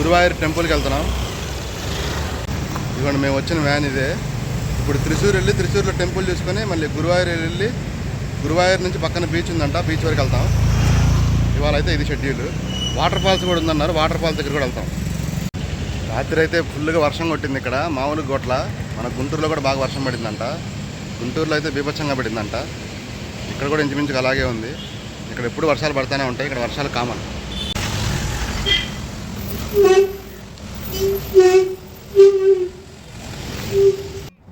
గురువాయూర్ టెంపుల్కి వెళ్తున్నాం. ఇదిగోండి మేము వచ్చిన వ్యాన్ ఇదే. ఇప్పుడు త్రిశూర్ వెళ్ళి త్రిశూర్లో టెంపుల్ చూసుకొని మళ్ళీ గురువాయూర్ వెళ్ళి గురువాయూర్ నుంచి పక్కన బీచ్ ఉందంట బీచ్ వరకు వెళ్తాం. ఇవాళ అయితే ఇది షెడ్యూల్. వాటర్ ఫాల్స్ కూడా ఉందన్నారు వాటర్ ఫాల్స్ దగ్గర కూడా వెళ్తాం. రాత్రి అయితే ఫుల్గా వర్షం కొట్టింది ఇక్కడ మామూలు గొట్ల. మన గుంటూరులో కూడా బాగా వర్షం పడిందంట. గుంటూరులో అయితే బీభత్సంగా పడిందంట. ఇక్కడ కూడా ఇంచుమించుగా అలాగే ఉంది. ఇక్కడ ఎప్పుడు వర్షాలు పడుతూనే ఉంటాయి ఇక్కడ వర్షాలు కామన్.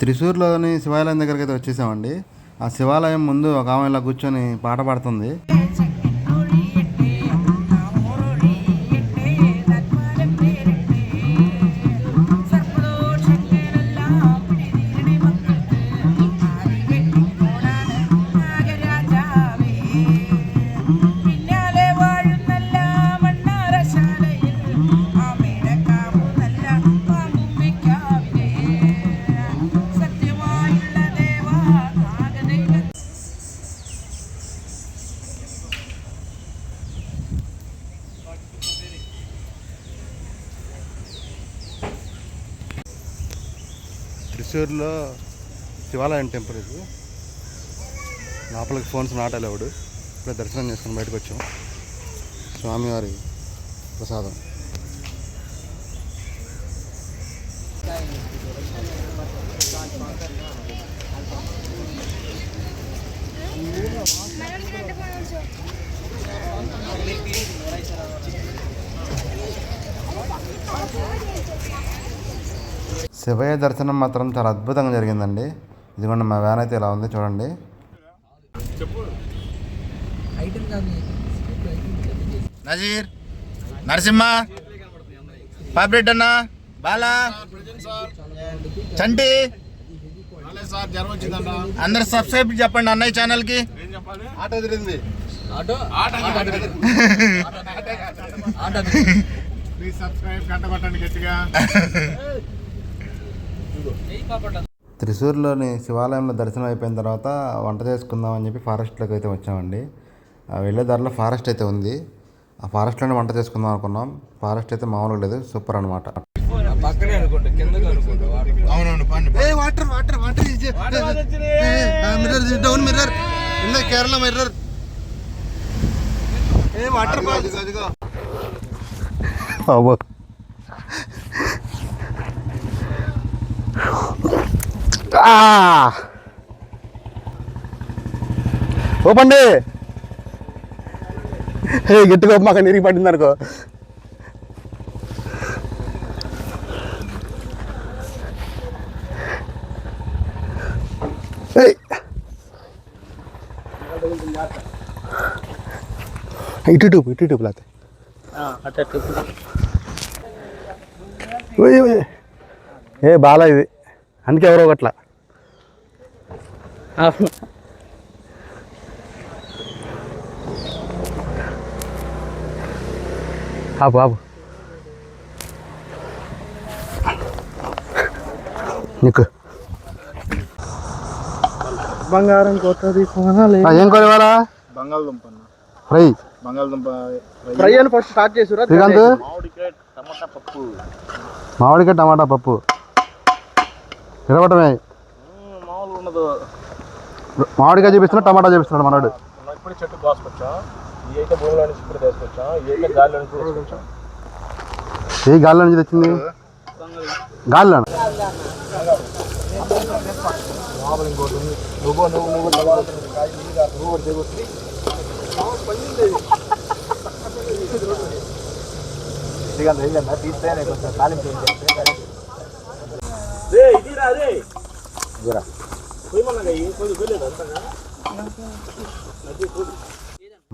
త్రిశూర్లోని శివాలయం దగ్గరికి అయితే వచ్చేసామండి. ఆ శివాలయం ముందు ఒక ఆమె ఇలా కూర్చొని పాట పాడుతుంది. త్రిశూర్లో శివాలయం టెంపుల్ ఇది. లోపలికి ఫోన్స్ నాట్ ఇప్పుడే దర్శనం చేసుకుని బయటకు వచ్చాం. స్వామివారి ప్రసాదం. శివయ్య దర్శనం మాత్రం చాలా అద్భుతంగా జరిగిందండి. ఇదిగోండి మా వ్యాన్ అయితే ఇలా ఉంది చూడండి. నజీర్ నరసింహ పాపిరెడ్డి అన్న బాలా చంటి అందరు సబ్స్క్రైబ్ చెప్పండి అన్నయ్య ఛానల్కి ఆటో తిరిగింది. ప్లీజ్ సబ్స్క్రైబ్ గంట కొట్టండి గట్టిగా. త్రిశూర్లోని శివాలయంలో దర్శనం అయిపోయిన తర్వాత వంట చేసుకుందాం అని చెప్పి ఫారెస్ట్లోకి అయితే వచ్చామండి. ఆ వెళ్ళే దారిలో ఫారెస్ట్ అయితే ఉంది. ఆ ఫారెస్ట్లోనే వంట చేసుకుందాం అనుకున్నాం. ఫారెస్ట్ అయితే మామూలుగా లేదు. సూపర్ అనమాట అవునవును పండి water water water mirror down mirror. ఇందా కేరళ మిర్రర్. ఏ వాటర్ అవ్వ ఓపండి. ఏ గట్టిగా మాకు నిరిగి పడింది అనుకో. ఇటు ఇటు ఇటు ఇటు లేకపోతే ఓయ్ ఓయ్. ఏ బాలా ఇది. అందుకే ఎవరో ఒకట్లా. ఆపు ఆపు. నీకు. బంగారం కొత్తది ఏం కోరేవారా బంగాళదుంప ఫ్రై. బంగాళదుంప ఫ్రై. అని ఫస్ట్ స్టార్ట్ చేసి శ్రీకాంత్? మామిడికాయ టమాటా పప్పు. మామిడికాయ టమాటా పప్పు. నిలబడమే మామిడికాయ చూపిస్తున్నా టమాటా చూపిస్తున్నాడు మనోడు ఇప్పుడే చెట్టు కోసుకొచ్చా ఈ అయితే భూమిలో నుంచి ఇప్పుడు తీసుకొచ్చా ఈ అయితే గాలిలో నుంచి తీసుకొచ్చా ఏ గాలిలో నుంచి తెచ్చింది గాలిలో నువ్వు దిగొచ్చి తీస్తే తాలింపు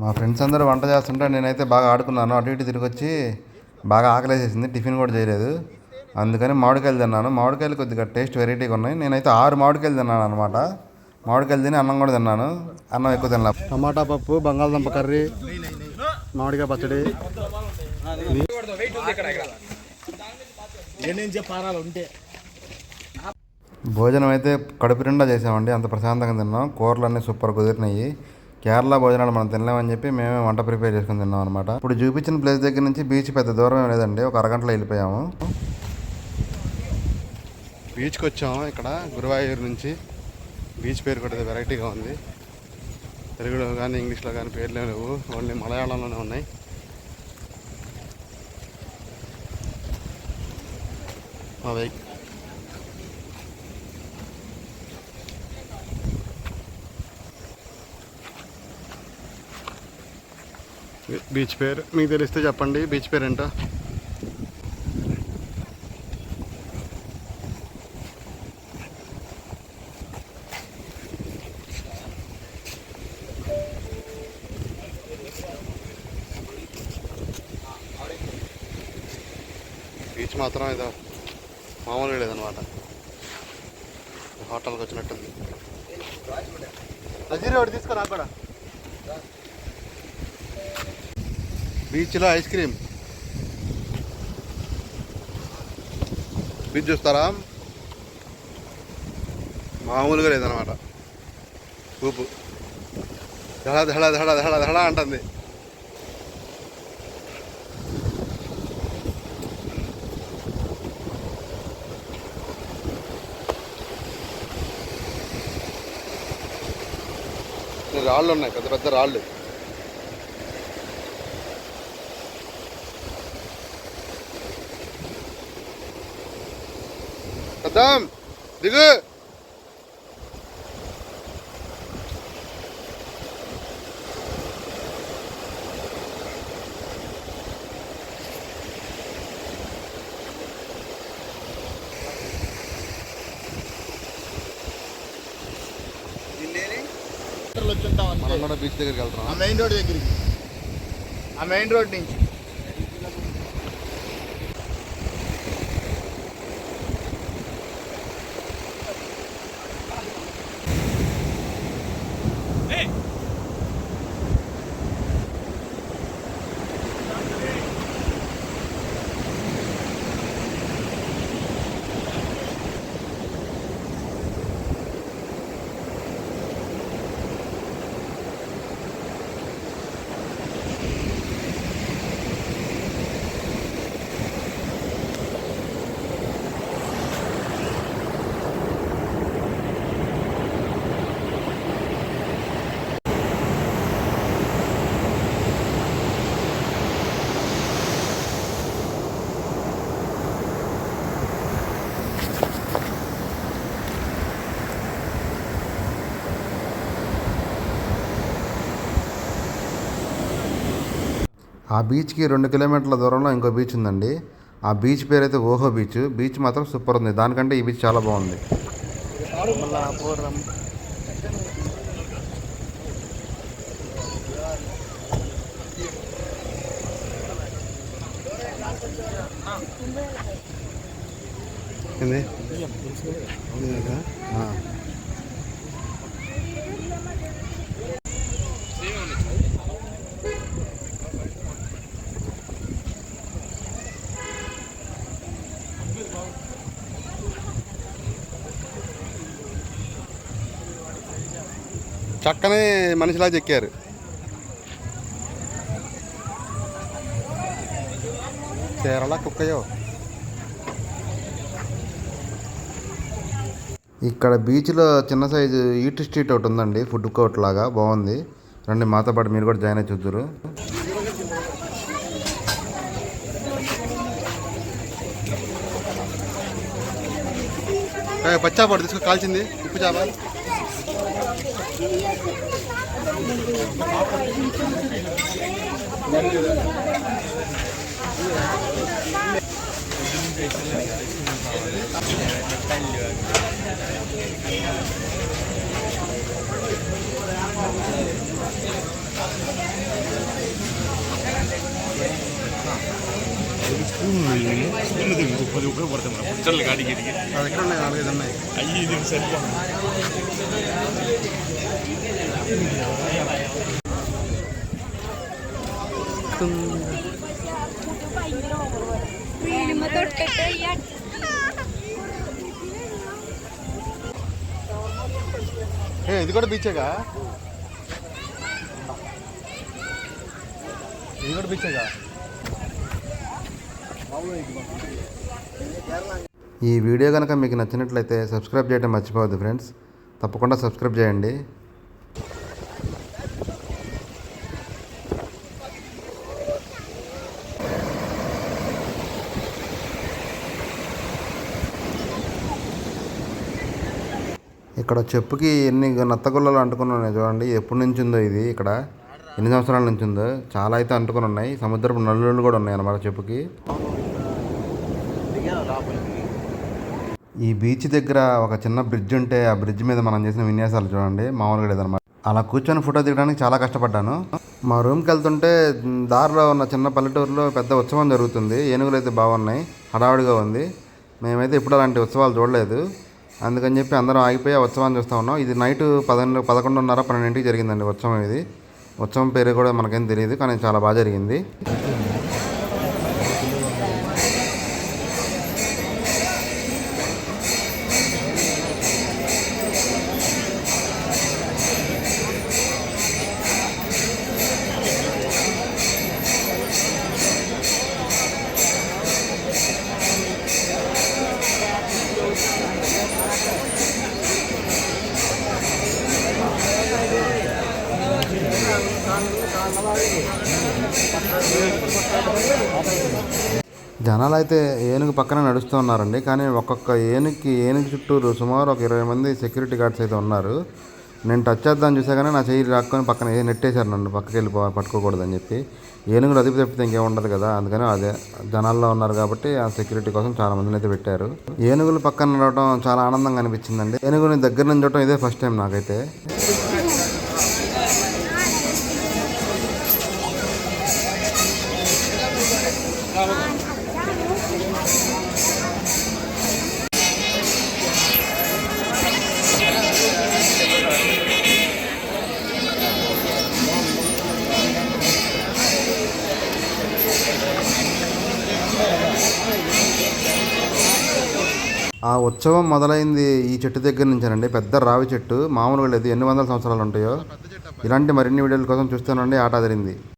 మా ఫ్రెండ్స్ అందరూ వంట చేస్తుంటే నేనైతే బాగా ఆడుకున్నాను. అటు ఇటు తిరిగి వచ్చి బాగా ఆకలేసేసింది. టిఫిన్ కూడా చేయలేదు. అందుకని మామిడికాయలు తిన్నాను. మామిడికాయలు కొద్దిగా టేస్ట్ వెరైటీగా ఉన్నాయి. నేనైతే ఆరు మామిడికాయలు తిన్నాను అనమాట మామిడికాయలు తిని అన్నం కూడా తిన్నాను. అన్నం ఎక్కువ తిన్నా టమాటా పప్పు బంగాళదుంప కర్రీ మామిడికాయ పచ్చడి. ఉంటే. భోజనం అయితే కడుపు నిండా చేసామండి. అంత ప్రశాంతంగా తిన్నాం. కూరలు అన్నీ సూపర్ కుదిరినాయి. కేరళ భోజనాలు మనం తినలేమని చెప్పి మేమే వంట ప్రిపేర్ చేసుకుని తిన్నాం అనమాట ఇప్పుడు చూపించిన ప్లేస్ దగ్గర నుంచి బీచ్ పెద్ద దూరం ఏం లేదండి. ఒక అరగంటలో వెళ్ళిపోయాము. బీచ్కి వచ్చాము ఇక్కడ గురువాయూరు నుంచి. బీచ్ పేరు కూడా వెరైటీగా ఉంది. తెలుగులో కానీ ఇంగ్లీష్లో కానీ పేర్లు లేవు. ఓన్లీ మలయాళంలోనే ఉన్నాయి. మా వెహికల్ బీచ్ పేరు. మీకు తెలిస్తే చెప్పండి. బీచ్ పేరు ఏంటో బీచ్ మాత్రం ఏదో మామూలుగా లేదనమాట హోటల్కి వచ్చినట్టుంది. నజీర్ ఒకటి తీసుకురా కూడా బీచ్లో ఐస్ క్రీమ్. బీచ్ చూస్తారా? మామూలుగా లేదనమాట ఊపు. దహళ దహళ దడ దహళ దహళ అంటుంది. రాళ్ళు ఉన్నాయి పెద్ద పెద్ద రాళ్ళు. కద్దాం దిగు మనం కూడా బీచ్ దగ్గరికి ఆ వెళ్తున్నాం మెయిన్ రోడ్ దగ్గరికి. ఆ మెయిన్ రోడ్ నుంచి. ఆ బీచ్కి రెండు కిలోమీటర్ల దూరంలో ఇంకో బీచ్ ఉందండి. ఆ బీచ్ పేరు అయితే ఓహో బీచ్. బీచ్ మాత్రం సూపర్ ఉంది. దానికంటే ఈ బీచ్ చాలా బాగుంది. ఏంది? చక్కనే మనిషిలా చెక్కారు. కేరళ కుక్కయో. ఇక్కడ బీచ్లో చిన్న సైజు ఈట్ స్ట్రీట్ ఒకటి ఉందండి ఫుడ్ కోర్ట్ లాగా బాగుంది. రండి మాతో పాటు మీరు కూడా జాయిన్ అయ్యి చూద్దరు. పచ్చా పడు తీసుకో కాల్చింది. ఉప్పు చేప. పది ఉపయోగపడతాం మన పుచ్చర్లు కాడికి ఇడికి నా దగ్గర ఉన్నాయి నాలుగైదు ఉన్నాయి అయ్యి ఇది కూడా బీచేగా ఇది కూడా బీచేగా ఈ వీడియో కనుక మీకు నచ్చినట్లయితే సబ్స్క్రైబ్ చేయడం మర్చిపోవద్దు ఫ్రెండ్స్ తప్పకుండా సబ్స్క్రైబ్ చేయండి. ఇక్కడ చెప్పుకి ఎన్ని నత్తగుల్లలు అంటుకుని ఉన్నాయి చూడండి. ఎప్పటి నుంచి ఉందో ఇది ఇక్కడ. ఎన్ని సంవత్సరాల నుంచి ఉందో. చాలా అయితే అంటుకుని ఉన్నాయి. సముద్రపు నల్లులు కూడా ఉన్నాయి అన్నమాట చెప్పుకి. ఈ బీచ్ దగ్గర ఒక చిన్న బ్రిడ్జ్ ఉంటే ఆ బ్రిడ్జ్ మీద మనం చేసిన విన్యాసాలు చూడండి. మామూలుగా లేదనమాట అలా కూర్చొని ఫోటో దిగడానికి చాలా కష్టపడ్డాను. మా రూమ్కి వెళ్తుంటే దారిలో ఉన్న చిన్న పల్లెటూరులో పెద్ద ఉత్సవం జరుగుతుంది. ఏనుగులు అయితే బాగున్నాయి. హడావుడిగా ఉంది. మేమైతే ఇప్పుడు అలాంటి ఉత్సవాలు చూడలేదు. అందుకని చెప్పి అందరం ఆగిపోయి ఆ ఉత్సవాన్ని చూస్తూ ఉన్నాం. ఇది నైట్ పదకొండు పదకొండున్నర పన్నెండింటికి జరిగిందండి ఉత్సవం ఇది. ఉత్సవం పేరు కూడా మనకేం తెలియదు కానీ చాలా బాగా జరిగింది. జనాలు అయితే ఏనుగు పక్కన నడుస్తూ ఉన్నారండి. కానీ ఒక్కొక్క ఏనుగుకి ఏనుగు చుట్టూరు సుమారు ఒక ఇరవై మంది సెక్యూరిటీ గార్డ్స్ అయితే ఉన్నారు. నేను టచ్ చేద్దాం చూసా కానీ నా చెయ్యి రాక్కొని పక్కన ఏ నెట్టేశారు నన్ను పక్కకి వెళ్ళి పట్టుకోకూడదని చెప్పి. ఏనుగులు అదుపు తప్పితే ఇంకేం ఉండదు కదా. అందుకని అదే జనాల్లో ఉన్నారు కాబట్టి ఆ సెక్యూరిటీ కోసం చాలా మందిని అయితే పెట్టారు. ఏనుగులు పక్కన నడవడం చాలా ఆనందంగా అనిపించిందండి. ఏనుగుని దగ్గర నుంచి చూడటం ఇదే ఫస్ట్ టైం నాకైతే. ఉత్సవం మొదలైంది ఈ చెట్టు దగ్గర నుంచేనండి. పెద్ద రావి చెట్టు. మామూలుగా లేదు. ఎన్ని వందల సంవత్సరాలు ఉంటాయో. ఇలాంటి మరిన్ని వీడియోల కోసం చూస్తానండి ఆట అదిరింది.